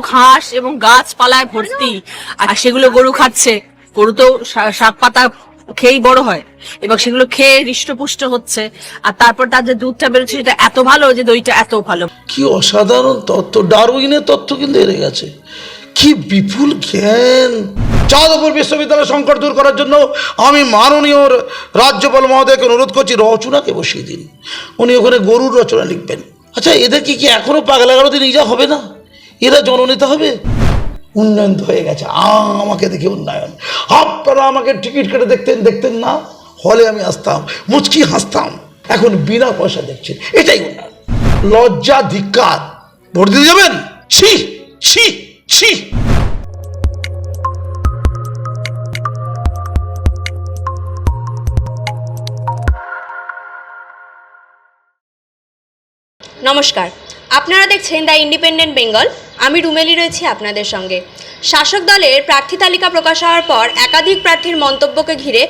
ঘাস এবং গাছপালায় ভর্তি। আর সেগুলো গরু খাচ্ছে। গরু তো শাক পাতা খেয়েই বড় হয়। এবং সেগুলো খেয়ে হৃষ্টপুষ্ট হচ্ছে। আর তারপর তার যে দুধটা বেরোচ্ছে সেটা এত ভালো যে দইটা এত ভালো। কি অসাধারণ তত্ত্ব। ডারউইনের তত্ত্ব কিন্তু এড়ে গেছে। কি বিপুল জ্ঞান। যাদবপুর বিশ্ববিদ্যালয় সংকট দূর করার জন্য আমি মাননীয় রাজ্যপাল মহোদয়কে অনুরোধ করছি, রচনাকে বসিয়ে দিন। উনি ওখানে গরুর রচনা লিখবেন। আচ্ছা এদের কি কি এখনও পাগলা গারোতে নিয়ে যাওয়া হবে না? এরা জননেতা হবে। উন্নয়ন তো হয়ে গেছে। আমাকে দেখে উন্নয়ন। আপনারা আমাকে টিকিট কেটে দেখতেন দেখতেন না? হলে আমি আসতাম, মুচকি হাসতাম। এখন বিনা পয়সা দেখছেন। এটাই উন্নয়ন। লজ্জা ধিক্কার ভোট দিতে যাবেন? ছি ছি ছি। নমস্কার। আপনারা দেখছেন দ্য ইন্ডিপেন্ডেন্ট বেঙ্গল। আমি রুমেলি রয়েছি আপনাদের সঙ্গে। শাসক দলের প্রার্থী তালিকা প্রকাশ হওয়ার পর একাধিক প্রার্থীর মন্তব্যকে ঘিরে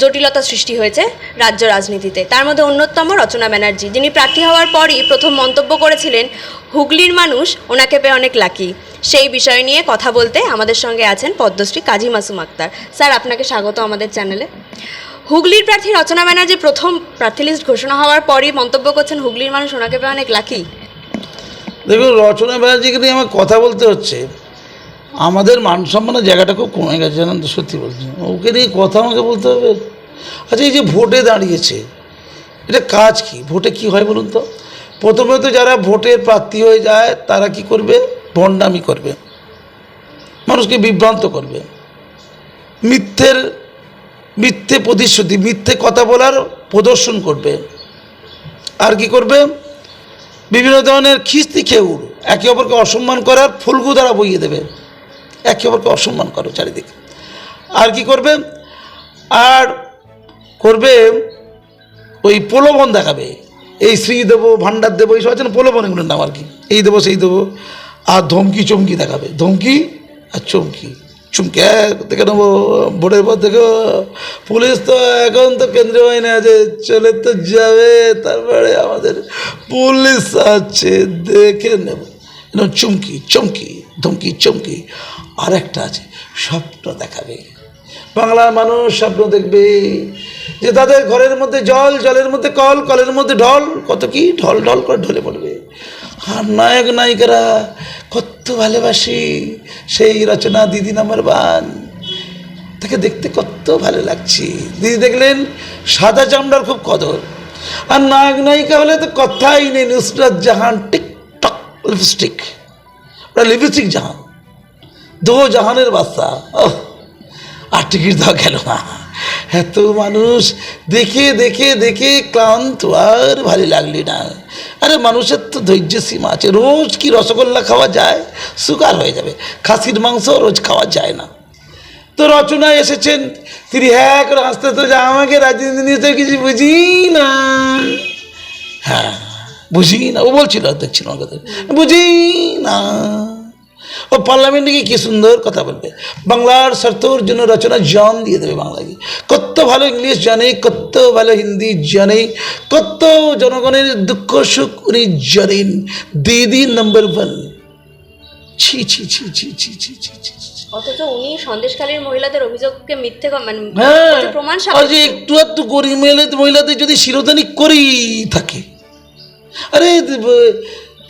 জটিলতা সৃষ্টি হয়েছে রাজ্য রাজনীতিতে। তার মধ্যে অন্যতম রচনা ব্যানার্জি। যিনি প্রার্থী হওয়ার পরই প্রথম মন্তব্য করেছিলেন, হুগলির মানুষ, ওনাকে পেয়ে অনেক লাকি। সেই বিষয় নিয়ে কথা বলতে আমাদের সঙ্গে আছেন পদ্মশ্রী কাজী মাসুম আক্তার। স্যার, আপনাকে স্বাগত আমাদের চ্যানেলে। হুগলির প্রার্থী রচনা ব্যানার্জি প্রথম প্রার্থী লিস্ট ঘোষণা হওয়ার পরই মন্তব্য করছেন, হুগলির মানুষ, ওনাকে পেয়ে অনেক লাকি। দেখুন, রচনা ব্যানার্জিকে নিয়ে আমার কথা বলতে হচ্ছে। আমাদের মান সম্মানের জায়গাটা খুব কমে গেছে, জানেন তো, সত্যি বলছি। ওকে নিয়ে কথা আমাকে বলতে হবে। আচ্ছা এই যে ভোটে দাঁড়িয়েছে, এটা কাজ কি? ভোটে কি হয় বলুন তো? প্রথমে তো যারা ভোটের প্রার্থী হয়ে যায়, তারা কি করবে? ভণ্ডামি করবে। মানুষকে বিভ্রান্ত করবে। মিথ্যের, মিথ্যে প্রতিশ্রুতি, মিথ্যে কথা বলার প্রদর্শন করবে। আর কি করবে? বিভিন্ন ধরনের খিস্তি খেউর, একে অপরকে অসম্মান করার ফুলগু দ্বারা বইয়ে দেবে। একে অপরকে অসম্মান করো চারিদিকে। আর কি করবে? আর করবে, ওই প্রলোভন দেখাবে। এই শ্রী দেবো, ভাণ্ডার দেবো, এইসব আছে না প্রলোভন এগুলোর নাম আর কি। এই দেবো, সেই দেবো, আর ধমকি চমকি দেখাবে। ধমকি আর চমকি। চুমকি নেব। ভোটের পর দেখো পুলিশ তো এখন তো কেন্দ্রীয় বাহিনী আছে, চলে তো যাবে। তারপরে আমাদের পুলিশ আছে, দেখে নেব। চুমকি, চমকি, ধমকি, চমকি আর একটা আছে, স্বপ্ন দেখাবে। বাংলার মানুষ স্বপ্ন দেখবে যে তাদের ঘরের মধ্যে জল, জলের মধ্যে কল, কলের মধ্যে ঢল, কত কি ঢল ঢল করে ঢলে পড়বে। আর নায়ক, নায়িকারা কত ভালোবাসি। সেই রচনা দিদি নাম্বার বান তাকে দেখতে কত ভালো লাগছে। দিদি দেখলেন সাদা চামড়ার খুব কদর। আর নায়ক, নায়িকা হলে তো কথাই নেই। Nusrat Jahan TikTok lipstick. ওটা লিপস্টিক জাহান। দো জাহানের বাচ্চা। ওহ, আর টিকিট দেওয়া গেল না। এত মানুষ দেখে দেখে দেখে ক্লান্ত আর ভালো লাগলি না। আরে মানুষের তো ধৈর্য সীমা আছে। রোজ কি রসগোল্লা খাওয়া যায়? সুগার হয়ে যাবে। খাসির মাংস রোজ খাওয়া যায় না। তো রচনায় এসেছেন তিনি হ্যাঁ করে হাসতে তো যে আমাকে রাজনীতি নিয়ে তো কিছু বুঝি না। হ্যাঁ বুঝি না। ও বলছিল দেখছিল আমার কথা বুঝি না। ও পার্লামেন্টে গিয়ে কি সুন্দর কথা বলবে? বাংলার স্বার্থর জন্য রচনা জান দিয়ে দেবে বাংলাকে। কত ভালো ইংলিশ জানে কত ভালো হিন্দি জানে কত জনগণের দুঃখ সুখ উনি জানেন। দিদি নাম্বার ওয়ান ছি ছি ছি ছি ছি ছি ছি ছি। অথচ উনি সন্দেশকালীর মহিলাদের অভিযোগকে মিথ্যে মানে হ্যাঁ প্রমাণ একটু একটু গরিব মহিলাদের যদি শিরোধানি করেই থাকে। আরে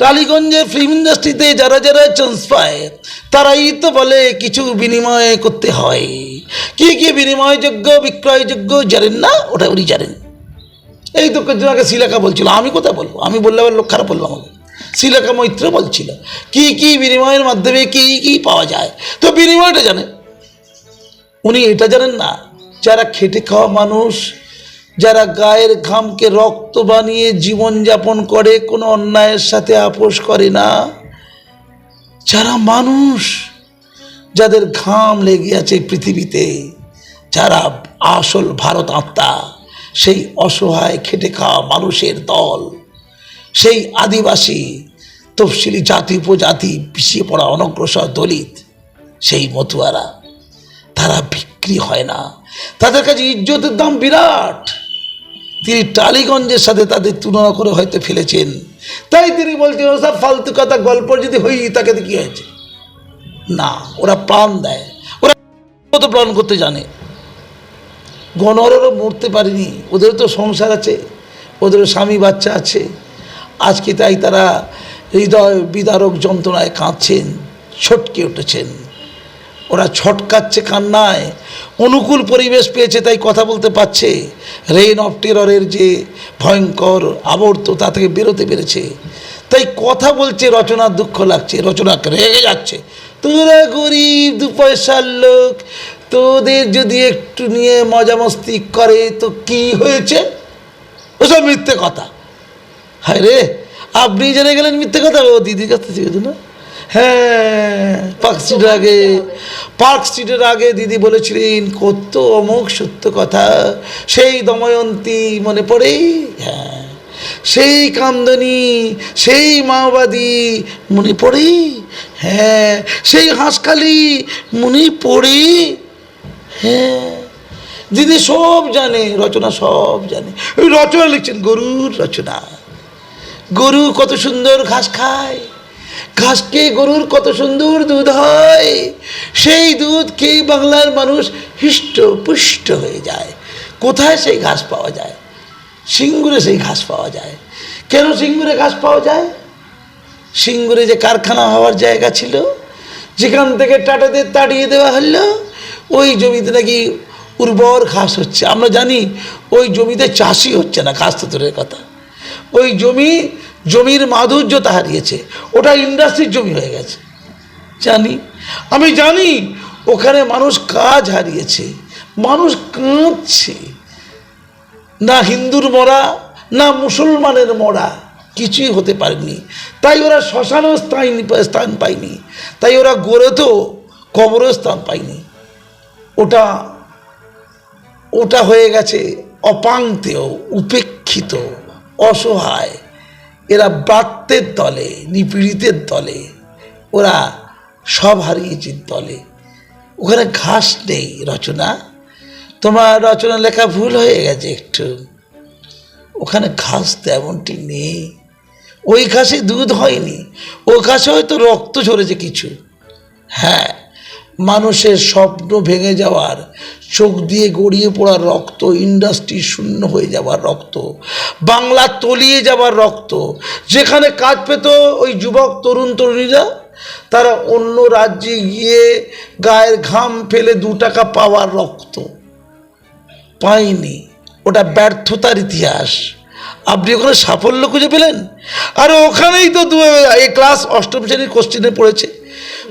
টালিগঞ্জের ফিল্ম ইন্ডাস্ট্রিতে যারা যারা চান্স পায়, তারাই তো বলে কিছু বিনিময় করতে হয়। কি কি বিনিময়যোগ্য, বিক্রয়যোগ্য জানেন না? ওটা উনি জানেন। এই তো আগে শিলাকা বলছিল, আমি কোথায় বলব? আমি বললে আবার লোক খারাপ বলব আমাকে। শিলাকা মৈত্র বলছিল, কি কি বিনিময়ের মাধ্যমে কি কি পাওয়া যায়? তো বিনিময়টা জানে উনি এটা জানেন না, যারা খেটে খাওয়া মানুষ যারা গায়ের ঘামকে রক্ত বানিয়ে জীবনযাপন করে, কোনো অন্যায়ের সাথে আপোষ করে না। যারা মানুষ, যাদের ঘাম লেগে আছে পৃথিবীতে, যারা আসল ভারত আত্মা, সেই অসহায় খেটে খাওয়া মানুষের দল, সেই আদিবাসী, তফসিলি জাতি, উপজাতি, পিছিয়ে পড়া অনগ্রসর দলিত, সেই মতুয়ারা, তারা বিক্রি হয় না। তাদের কাছে ইজ্জতের দাম বিরাট। তিনি টালিগঞ্জের সাথে তাদের তুলনা করে হয়তো ফেলেছেন। তাই তিনি বলছেন ওসব ফালতু কথা, গল্প যদি হই, তাকে কী হয়েছে? না, ওরা প্রাণ দেয়। ওরা মতো প্রাণ করতে জানে? গণহরেরও মরতে পারেনি। ওদের তো সংসার আছে ওদের স্বামী বাচ্চা আছে। আজকে তাই তারা হৃদয় বিদারক যন্ত্রণায় কাঁদছেন, ছটকে উঠেছেন। ওরা ছটকাচ্ছে কান্নায়। অনুকূল পরিবেশ পেয়েছে, তাই কথা বলতে পারছে। রেইন অফ টেররের যে ভয়ঙ্কর আবর্ত, তা থেকে বেরোতে পেরেছে। তাই কথা বলছে, রচনার দুঃখ লাগছে, রচনা রেগে যাচ্ছে। তোরা গরিব দু পয়সার লোক, তোদের যদি একটু নিয়ে মজা মস্তি করে, তো কি হয়েছে? ওসব মিথ্যে কথা। হায় রে, আপনি জেনে গেলেন মিথ্যে কথা ও দিদির কাছ থেকে না? হ্যাঁ পার্ক স্ট্রিটের আগে পার্ক স্ট্রিটের আগে দিদি বলেছিলেন, কত অমুক সত্য কথা। সেই দময়ন্তী মনে পড়ে? হ্যাঁ। সেই কামদনি, সেই মাওবাদী মনে পড়ে? হ্যাঁ। সেই হাঁসখালি মনে পড়ে? হ্যাঁ। দিদি সব জানে, রচনা সব জানে। ওই রচনা লিখছেন গরুর রচনা। গরু কত সুন্দর ঘাস খায়। খেয়ে গরুর কত সুন্দর দুধ হয়, সেই দুধ খেয়ে বাংলার মানুষ হৃষ্ট পুষ্ট হয়ে যায়। কোথায় সেই ঘাস পাওয়া যায়? সিঙ্গুরে সেই ঘাস পাওয়া যায়। কেন সিঙ্গুরে ঘাস পাওয়া যায়? সিঙ্গুরে যে কারখানা হওয়ার জায়গা ছিল, যেখান থেকে টাটাদের তাড়িয়ে দেওয়া হলো, ওই জমিতে নাকি উর্বর ঘাস হচ্ছে। আমরা জানি ওই জমিতে চাষই হচ্ছে না, ঘাস তো দূরের কথা। ওই জমি জমির মাধুর্যতা হারিয়েছে ওটা ইন্ডাস্ট্রির জমি হয়ে গেছে। জানি? আমি জানি ওখানে মানুষ কাজ হারিয়েছে। মানুষ কাঁদছে। না হিন্দুর মরা, না মুসলমানের মরা কিছুই হতে পারেনি। তাই ওরা শ্মশানও স্থান স্থান পায়নি। তাই ওরা গড়েতেও কবরস্থান পায়নি। ওটা ওটা হয়ে গেছে অপাঙ্ক্তেয় উপেক্ষিত, অসহায়। এরা ব্রাত্যের দলে, নিপীড়িতের দলে, ওরা সব হারিয়েছে দলে ওখানে ঘাস নেই রচনা। তোমার রচনা লেখা ভুল হয়ে গেছে একটু। ওখানে ঘাস তেমনটি নেই। ওই ঘাসে দুধ হয়নি। ও ঘাসে হয়তো রক্ত ঝরেছে কিছু। হ্যাঁ মানুষের স্বপ্ন ভেঙে যাওয়ার চোখ দিয়ে গড়িয়ে পড়ার রক্ত ইন্ডাস্ট্রি শূন্য হয়ে যাওয়ার রক্ত, বাংলা তলিয়ে যাওয়ার রক্ত। যেখানে কাজ পেত ওই যুবক, তরুণ, তরুণীরা, তারা অন্য রাজ্যে গিয়ে গায়ের ঘাম ফেলে দু টাকা পাওয়ার রক্ত। পাইনি। ওটা ব্যর্থতার ইতিহাস। আপনি ওখানে সাফল্য খুঁজে পেলেন? আর ওখানেই তো দু, এই ক্লাস অষ্টম শ্রেণির কোশ্চেনে পড়েছে,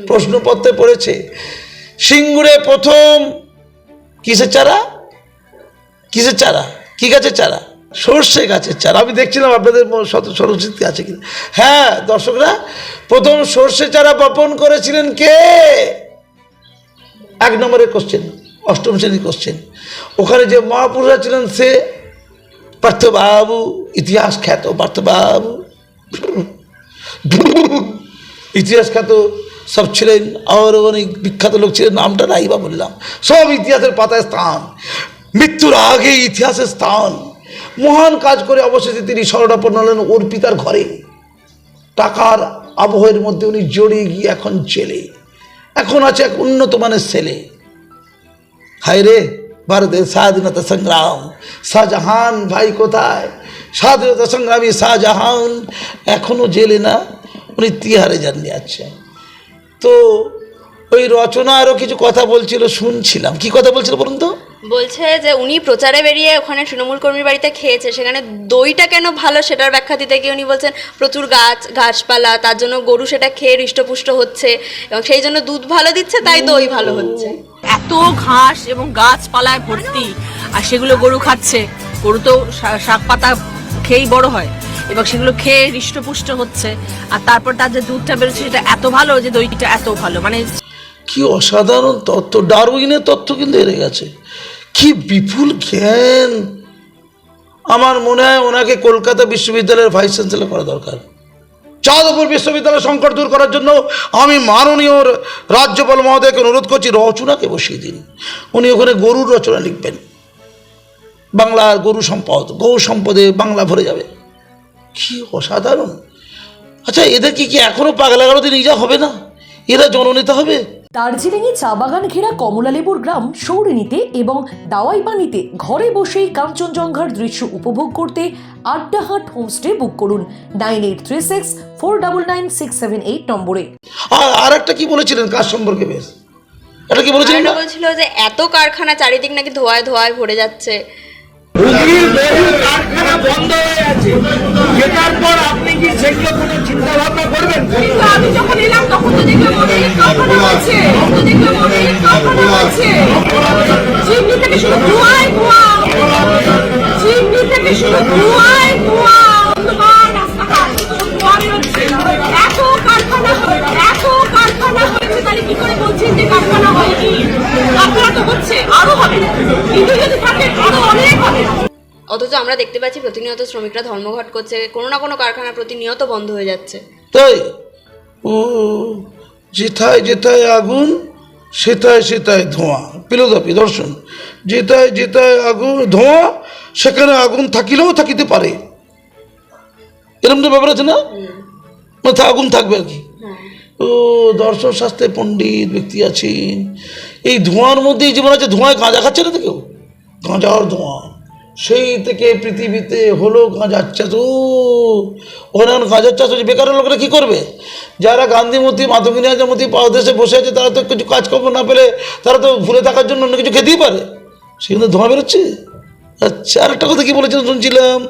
প্রশ্নপত্রে পড়েছে। সিঙ্গুরে প্রথম কিসের চারা? কিসের চারা? কি গাছের চারা? সর্ষে গাছের চারা। আমি দেখছিলাম আপনাদের স্মরণশক্তি আছে কিনা। হ্যাঁ দর্শকরা, প্রথম সর্ষে চারা বপন করেছিলেন কে? এক নম্বরের কোশ্চেন অষ্টম শ্রেণির কোশ্চেন ওখানে যে মহাপুরুষরা ছিলেন সে পার্থবাবু ইতিহাস খ্যাত পার্থবাবু। ইতিহাস খ্যাত সব ছিলেন, আর অনেক বিখ্যাত লোক ছিলেন, নামটা নাই বা বললাম। সব ইতিহাসের পাতায় স্থান। মৃত্যুর আগে ইতিহাসের স্থান। মহান কাজ করে অবশেষে তিনি স্মরণাপন্ন হলেন ওর পিতার ঘরে। টাকার আবহের মধ্যে উনি জড়িয়ে গিয়ে এখন জেলে। এখন আছে এক উন্নত মানের ছেলে। হায় রে, ভারতের স্বাধীনতা সংগ্রাম। শাহজাহান, ভাই কোথায়? স্বাধীনতা সংগ্রামী শাহজাহান এখনও জেলে না? উনি তিহারে জানিয়ে আচ্ছা তো ওই রচনা আরও কিছু কথা বলছিল শুনছিলাম। কি কথা বলছিল বলুন তো? বলছে যে উনি প্রচারে বেরিয়ে ওখানে তৃণমূল কর্মীর বাড়িতে খেয়েছে সেখানে দইটা কেন ভালো সেটার ব্যাখ্যা দিতে গিয়ে উনি বলছেন প্রচুর গাছ গাছপালা তার জন্য গরু সেটা খেয়ে হৃষ্টপুষ্ট হচ্ছে এবং সেই জন্য দুধ ভালো দিচ্ছে তাই দই ভালো হচ্ছে। এত ঘাস এবং গাছপালায় ভর্তি আর সেগুলো গরু খাচ্ছে গরু তো শাক পাতা খেয়েই বড় হয়। এবং সেগুলো খেয়ে হৃষ্টপুষ্ট হচ্ছে। আর তারপর তার যে দুধটা বেরোচ্ছে সেটা এত ভালো যে দইটা এত ভালো। মানে কি অসাধারণ তত্ত্ব। ডারউইনের তত্ত্ব কিন্তু এড়ে গেছে। কি বিপুল জ্ঞান। আমার মনে হয় ওনাকে কলকাতা বিশ্ববিদ্যালয়ের ভাইস চ্যান্সেলর করা দরকার। যাদবপুর বিশ্ববিদ্যালয়ের সংকট দূর করার জন্য আমি মাননীয় রাজ্যপাল মহোদয়কে অনুরোধ করছি, রচনাকে বসিয়ে দিন। উনি ওখানে গরুর রচনা লিখবেন। বাংলার গরু সম্পদ গৌ সম্পদে বাংলা ভরে যাবে। কি অসাধারণ। আচ্ছা এদেরকে কি এখনও পাগলা গারোতে নিয়ে যাওয়া হবে না? এরা জননেতা হবে? দার্জিলিংয়ে চা বাগান ঘেরা কমলালেবুর গ্রাম সৌরিনীতে এবং দাওয়াইবানিতে ঘরে বসেই কাঞ্চনজঙ্ঘার দৃশ্য উপভোগ করতে আড্ডাহাট হোমস্টে বুক করুন। Nine eight three six four double nine six seven eight নম্বরে। আর আর একটা কি বলেছিলেন কাজ সম্পর্কে বেশ? এটা কি বলেছিলেন? বলছিল যে এত কারখানা চারিদিক নাকি ধোয়ায় ধোয়ায় ভরে যাচ্ছে। হুগলির বহু কারখানা বন্ধ হয়ে আছে যেটার পর আপনি কি সেগুলো কোনো চিন্তা ভাবনা করবেন আমি যখন এলাম, তখন তো দেখলাম অনেক কারখানা তখন তো দেখলাম অনেক কারখানা হচ্ছে চিমনি থেকে শুধু ধোঁয়ায় ধোঁয়া। চিমনি থেকে শুধু ধোঁয়ায় ধোঁয়া। কারখানা তো হচ্ছে, আরও হবে কিন্তু যদি অথচ আমরা দেখতে পাচ্ছি প্রতিনিয়ত শ্রমিকরা ধর্মঘট করছে কোনো না কোনো কারখানা প্রতিনিয়ত বন্ধ হয়ে যাচ্ছে। তাই? ও যেথায় যেথায় আগুন সেথায় সেথায় ধোঁয়া। ফিলোসফি দর্শন। যেথায় যেথায় আগুন ধোঁয়া সেখানে আগুন থাকিলেও থাকিতে পারে। এরকম তো ব্যাপার আছে না? মাথা আগুন থাকবে আর কি। ও দর্শন শাস্ত্রে পণ্ডিত ব্যক্তি আছেন। এই ধোঁয়ার মধ্যেই জীবন আছে ধোঁয়ায় গাঁজা খাচ্ছে না তো কেউ? গাঁজার ধোঁয়া। সেই থেকে পৃথিবীতে হলো গাঁজার চাষ ও ওখানে এখন গাঁজার চাষ হচ্ছে বেকারের লোকেরা কী করবে? যারা গান্ধীমতি মাধবী মতি দেশে বসে আছে তারা তো কিছু কাজকর্ম না পেলে তারা তো ভুলে থাকার জন্য অন্য কিছু খেতেই পারে। সেখানে ধোঁয়া বেরোচ্ছে। আচ্ছা আর একটা কথা কী বলেছিলেন শুনছিলাম?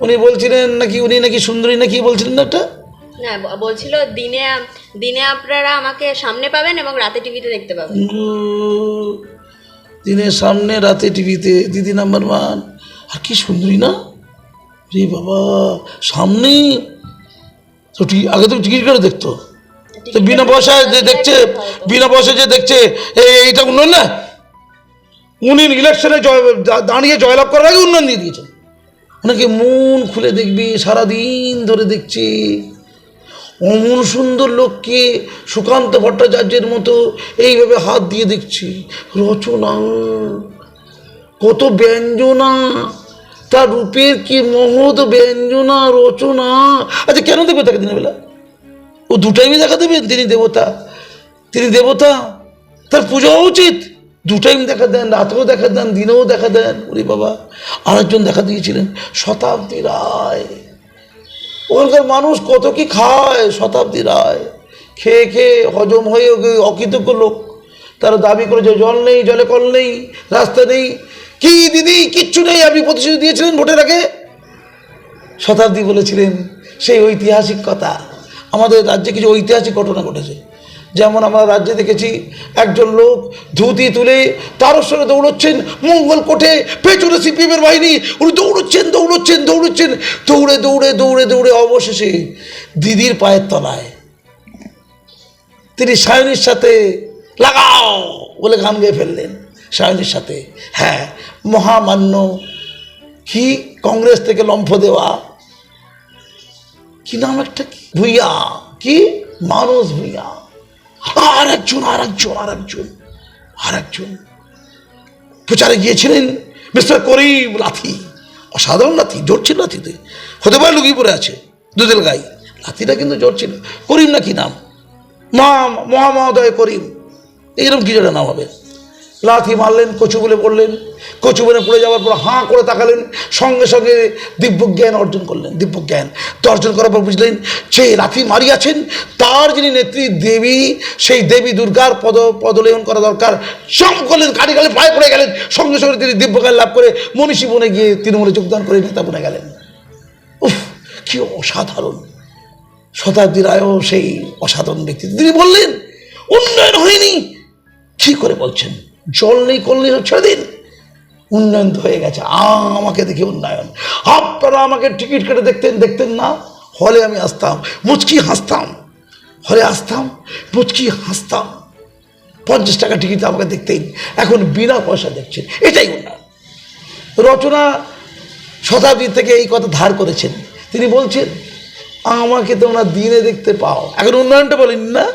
উনি বলছিলেন নাকি উনি নাকি সুন্দরী নাকি বলছিলেন না একটা? না বলছিল দিনে দিনে আপনারা আমাকে সামনে পাবেন এবং রাতে টিভিতে দেখতে পাবেন। দিনের সামনে রাতে টিভিতে দিদি নাম্বার ওয়ান। আর কি সুন্দরী না? রে বাবা সামনে? তো আগে তো টিকিট করে দেখতো। তো বিনা পয়সায় যে দেখছে বিনা পয়সায় যে দেখছে এই এইটা উন্নয়ন না? উনি ইলেকশনে জয় দাঁড়িয়ে জয়লাভ করার আগে উন্নয়ন দিয়ে দিয়েছেন ওনাকে মন খুলে দেখবি সারাদিন ধরে দেখছি। অমন সুন্দর লোককে সুকান্ত ভট্টাচার্যের মতো এইভাবে হাত দিয়ে দেখছি। রচনা কত ব্যঞ্জনা। তার রূপের কি মহৎ ব্যঞ্জনা, রচনা? আচ্ছা কেন দেবে তাকে দিনের বেলা? ও দু টাইমই দেখা দেবেন তিনি দেবতা। তিনি দেবতা, তার পুজো হওয়া উচিত। দু টাইম দেখা দেন, রাতেও দেখা দেন, দিনেও দেখা দেন। ওরে বাবা, আরেকজন দেখা দিয়েছিলেন, শতাব্দী রায়। ওখানকার মানুষ কত কি খায়, শতাব্দী রায়। খেয়ে খেয়ে হজম হয়ে অকৃতজ্ঞ লোক। তারা দাবি করে যে জল নেই, জলে কল নেই, রাস্তা নেই। কি দিদি, কিচ্ছু নেই, আপনি প্রতিশ্রুতি দিয়েছিলেন ভোটের আগে? শতাব্দী বলেছিলেন, সেই ঐতিহাসিক কথা। আমাদের রাজ্যে কিছু ঐতিহাসিক ঘটনা ঘটেছে। যেমন আমরা রাজ্যে দেখেছি, একজন লোক ধুতি তুলে তারস্বরে দৌড়চ্ছেন, মঙ্গল কোঠে, পেছনে সিপিএমের বাহিনী, উনি দৌড়চ্ছেন দৌড়চ্ছেন দৌড়চ্ছেন, দৌড়ে দৌড়ে দৌড়ে দৌড়ে অবশেষে দিদির পায়ের তলায় তিনি সায়নীর সাথে লাগাও বলে গান গেয়ে ফেললেন। সায়নীর সাথে। হ্যাঁ মহামান্য কি কংগ্রেস থেকে লম্ফ দেওয়া? কি নাম একটা কি? ভুইয়া, কি? মানুষ ভুইয়া। আর একজন আর একজন আর একজন আর একজন প্রচারে গিয়েছিলেন মিস্টার করিম লাথি। অসাধারণ লাথি জোর ছিল লাথিতে। হতে পারে লুকিয়ে পড়ে আছে দুধেল গাই। লাথিটা কিন্তু জোর ছিল করিম না কি নাম? মহা মহামহোদয় করিম। এইরকম কিছু একটা নাম হবে? লাথি মারলেন, কচু বলে পড়লেন, কচু বলে পড়ে যাওয়ার পর হাঁ করে তাকালেন, সঙ্গে সঙ্গে দিব্যজ্ঞান অর্জন করলেন, দিব্যজ্ঞান। তো অর্জন করার পর বুঝলেন, যে লাথি মারিয়াছেন, তার যিনি নেত্রী দেবী, সেই দেবী দুর্গার পদ, পদলেহন করা দরকার। চম করলেন কাটি গালে পায়ে পড়ে গেলেন, সঙ্গে সঙ্গে তিনি দিব্যজ্ঞান লাভ করে মনীষী বনে গিয়ে তৃণমূলে যোগদান করে নেতা বনে গেলেন। উফ, কি অসাধারণ। শতাব্দী রায়ও সেই অসাধারণ ব্যক্তি। তিনি বললেন, উন্নয়ন হয়নি। কি করে বলছেন? জল নেই, কল নেই সব ছেড়ে দিন উন্নয়ন হয়ে গেছে। আমাকে দেখে উন্নয়ন। আপনারা আমাকে টিকিট কেটে দেখতেন দেখতেন না? হলে আমি আসতাম, মুচকি হাসতাম। হলে আসতাম, মুচকি হাসতাম। পঞ্চাশ টাকা টিকিট আমাকে দেখতেন। এখন বিনা পয়সা দেখছেন। এটাই উন্নয়ন। রচনা শতাব্দী থেকে এই কথা ধার করেছেন। তিনি বলছেন, আমাকে তোমরা দিনে দেখতে পাও। এখন উন্নয়নটা বলেন না?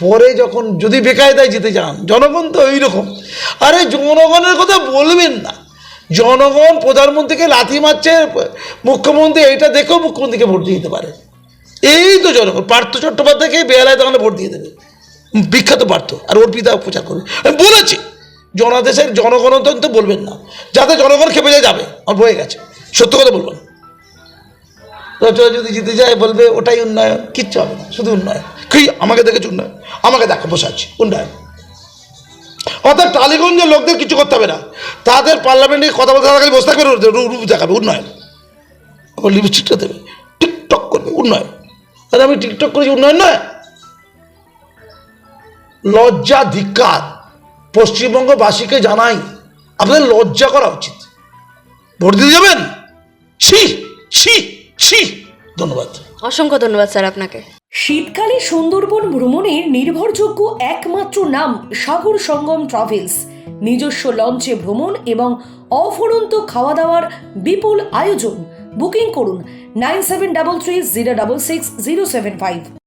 পরে যখন যদি বেকায়দায় যেতে চান জনগণ তো ওই রকম আরে জনগণের কথা বলবেন না। জনগণ প্রধানমন্ত্রীকে লাথি মারছে, মুখ্যমন্ত্রী এইটা দেখেও মুখ্যমন্ত্রীকে ভোট দিয়ে দিতে পারে। এই তো জনগণ, পার্থ চট্টোপাধ্যায়কে বেহালায় তখন ভোট দিয়ে দেবে। বিখ্যাত পার্থ, আর ওর পিতা প্রচার করবে। আমি বলেছি, জনাদেশের জনগণতন্ত্র বলবেন না। যাতে জনগণ খেপে যাবে, আমার হয়ে গেছে। সত্য কথা বলব না যদি জিতে যায়, বলবে ওটাই উন্নয়ন, কিচ্ছু হবে না, শুধু উন্নয়ন। কি? আমাকে দেখেছে উন্নয়ন? আমাকে দেখো, বসে আছি, উন্নয়ন। অর্থাৎ টালিগঞ্জের লোকদের কিছু করতে হবে না। তাদের পার্লামেন্টে কথা বলতে থাকলে বসে থাকবে রূপ- দেখাবে, উন্নয়ন। আবার লিপস্টিকটা দেবে, টিকটক করবে, উন্নয়ন। আরে আমি টিকটক করেছি, উন্নয়ন নয়। লজ্জা ধিক্কার পশ্চিমবঙ্গবাসীকে জানাই, আপনাদের লজ্জা করা উচিত। ভোট দিতে যাবেন? ছি ছি। ছি ধন্যবাদ। অসংখ্য ধন্যবাদ স্যার আপনাকে। শীতকালে সুন্দরবন ভ্রমণের নির্ভরযোগ্য একমাত্র নাম সাগর সঙ্গম ট্রাভেলস। নিজস্ব লঞ্চে ভ্রমণ এবং অফুরন্ত খাওয়া দাওয়ার বিপুল আয়োজন। বুকিং করুন nine seven double three zero double six zero seven five.